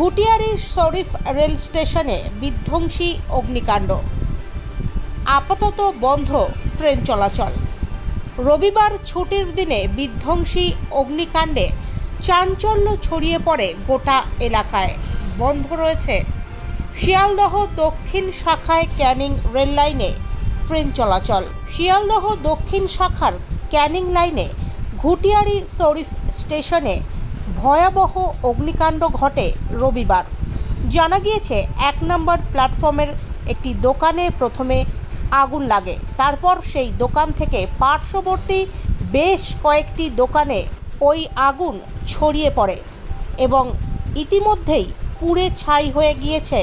ঘুটিয়ারি শরীফ rail স্টেশনে বিধ্বংসী অগ্নিকাণ্ড। আপাতত বন্ধ ট্রেন চলাচল। রবিবার ছুটির দিনে বিধ্বংসী অগ্নিকাণ্ডে চাঞ্চল্য ছড়িয়ে পড়ে গোটা এলাকায়। বন্ধ রয়েছে শিয়ালদহ দক্ষিণ শাখায় ক্যানিং রেল লাইনে ট্রেন চলাচল। শিয়ালদহ দক্ষিণ শাখার ক্যানিং লাইনে ঘুটিয়ারি শরীফ স্টেশনে ভয়াবহ অগ্নিকাণ্ড ঘটে রবিবার। জানা গিয়েছে, এক নম্বর প্ল্যাটফর্মের একটি দোকানে প্রথমে আগুন লাগে। তারপর সেই দোকান থেকে পার্শ্ববর্তী বেশ কয়েকটি দোকানে ওই আগুন ছড়িয়ে পড়ে এবং ইতিমধ্যেই পুড়ে ছাই হয়ে গিয়েছে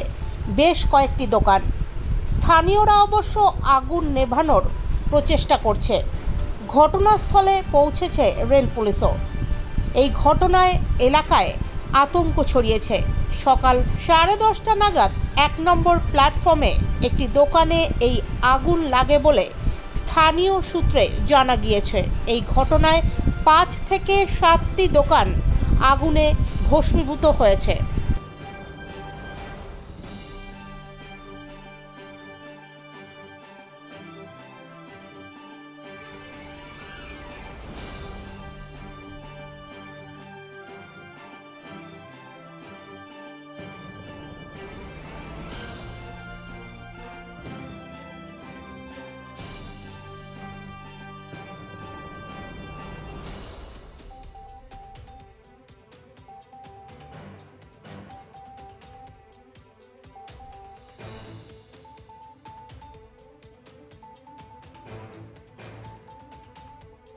বেশ কয়েকটি দোকান। স্থানীয়রা অবশ্য আগুন নেভানোর প্রচেষ্টা করছে। ঘটনাস্থলে পৌঁছেছে রেল পুলিশও। এই ঘটনায় এলাকায় আতঙ্ক ছড়িয়েছে। সকাল সাড়ে দশটা নাগাদ এক নম্বর প্ল্যাটফর্মে একটি দোকানে এই আগুন লাগে বলে স্থানীয় সূত্রে জানা গিয়েছে। এই ঘটনায় পাঁচ থেকে সাতটি দোকান আগুনে ভস্মীভূত হয়েছে।